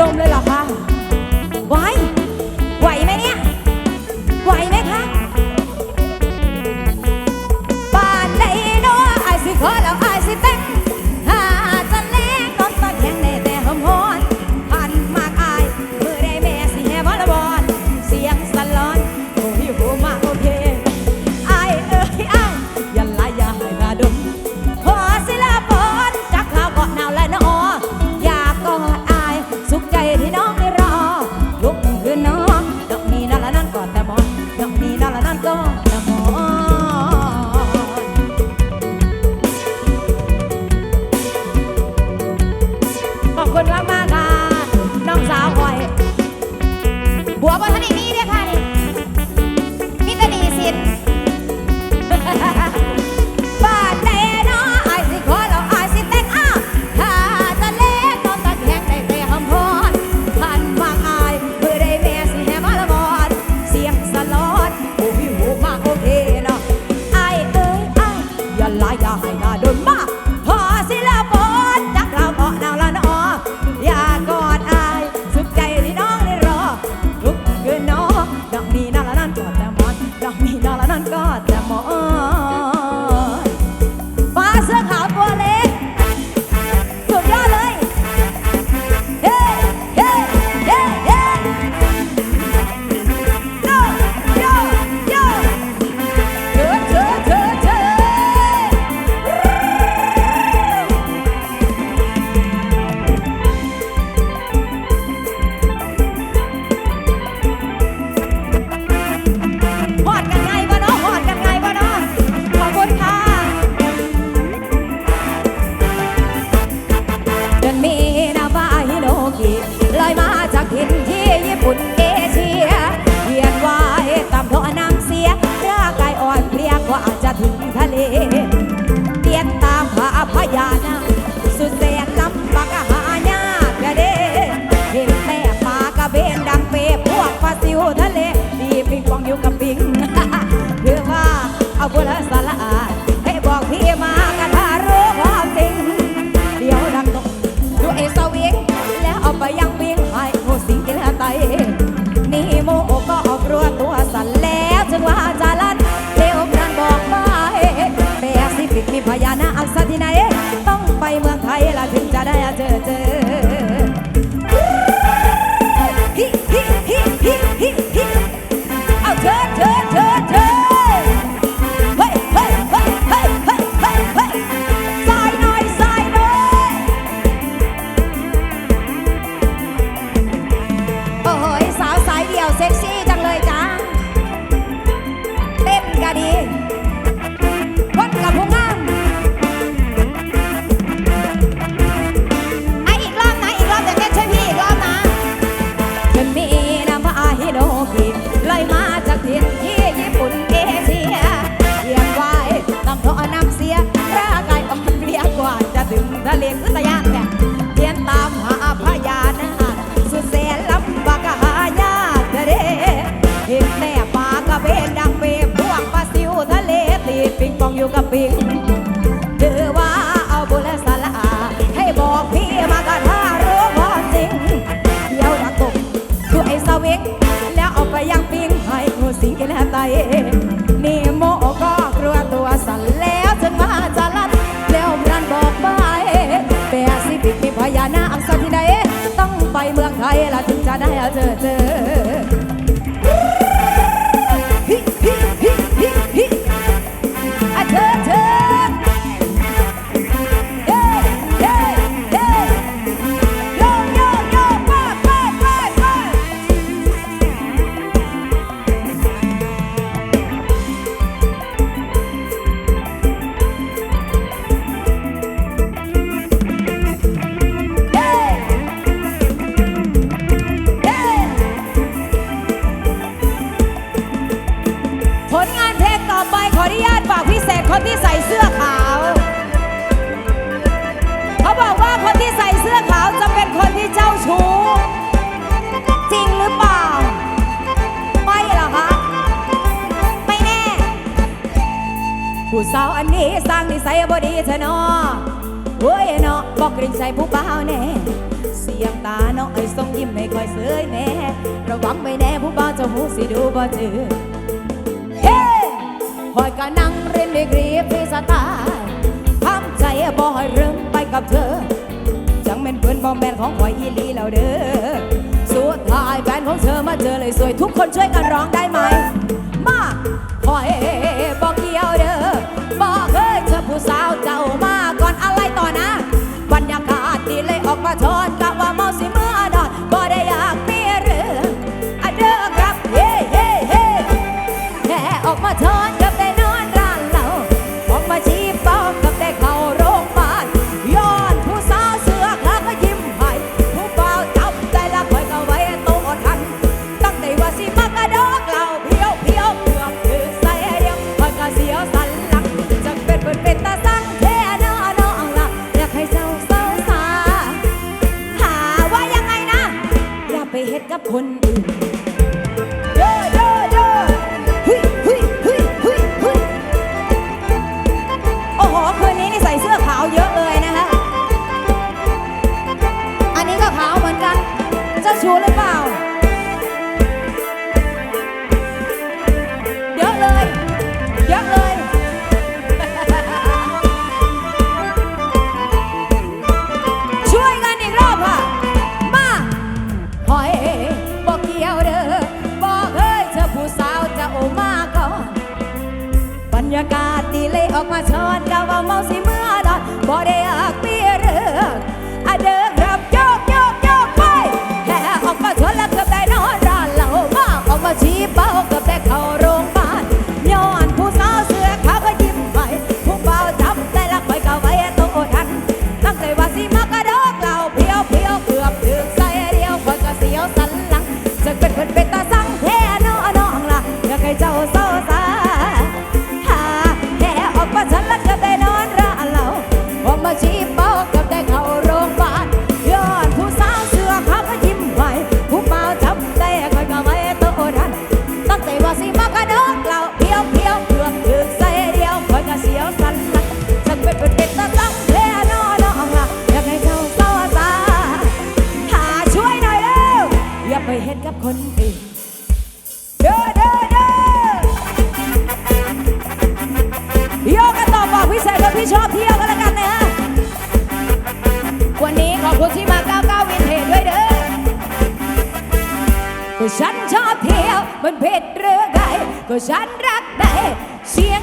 ดมเลยเหรอคะ แต่มองยังมีนั่นละนั่นก็ พญานาสุดแสนลำบากหายากระดเห็นแต่ปากะเบนดังเปรพวกปาซิวทะเลดีปิงองอยู่กับปิงเพื่อว่าเอาบุรสารให้บอกพี่มากระทารู้ความจริงเดียวดังตกดูเอสวิงแล้วอาไปยัง Martina, ¿eh? ู่กับปิงเดือว่าเอาบุญลสละให้บอกพี่มาก็ถ้ารู้พอจริงเดี๋ยวรักตัวไอ้สวิกแล้วเอาไปยังปิงให้หัวสิงกินไตนี่โมก็กลัวตัวสั่นแล้วจนมาจะลัดแล้วรันบอกไปแปรสิบิกมีพญานาคสักที่ใดต้องไปเมืองไทยละถึงจะได้เจอเจอ ร้างนิสัยบ่ดีเธอเนาะเฮ้ยเนาะบอกกริ่งใส่ผู้เบาแน่เสียงตาเนาะไอ้ทรงยิ้มไม่ค่อยเสยแน่ระวังไม่แน่ผู้บ่เจ้าหูสิดูบ่เจือเฮ้หอยกะนั่งเรียนไม่กรีบที่สตาทำใจบ่ให้เริ่มไปกับเธอจังเป็นเพื่อนบ่แม่นของหอยอีลีแล้วเด้อสุดท้ายแฟนของเธอมาเจอเลยสวยทุกคนช่วยกันร้องได้ไหมมาหอยบ่เกี่ยวเด้อ กับคนอื่นเด้อเด้อเด้อเฮ้ยเฮ้ยเฮ้ยเฮ้ยเฮ้ยโอ้โหคืนนี้นี่ใส่เสื้อขาวเยอะเลยนะคะ อันนี้ก็ขาวเหมือนกันเจ้าชู้หรือเปล่า เลยออกมาชอนกะว่าเมาสิเมื่อดอนบ่ได้อยากมีเรื่องอะเดินรับโยกโยกโยกไปแค่ออกมาชวนแล้วเกือบได้นอนร้านเหล้าบ้าออกมาชี้เป้าเกือบได้เข้าโรงพยาบาลย้อนผู้สาวเสื้อขาวก็ยิ้มไปผู้เบาจับได้ละคอยก็ไว้โตทันตั้งใจว่าสิมากระดอเหล่าเพียวเพียวเกือบถึงใส่เดียวคอยก็เสียวสันหลังจะเป็นเป็นเป็นตาสังแท้นอนองล่ะอยากให้เจ้า ชอบเที่ยวกันแล้วกันนะฮะ วันนี้ขอบคุณที่มา 99 วินเทจด้วยเด้อก็ฉันชอบเที่ยวบนเพชรเรือไกก็ฉันรักได้เสียง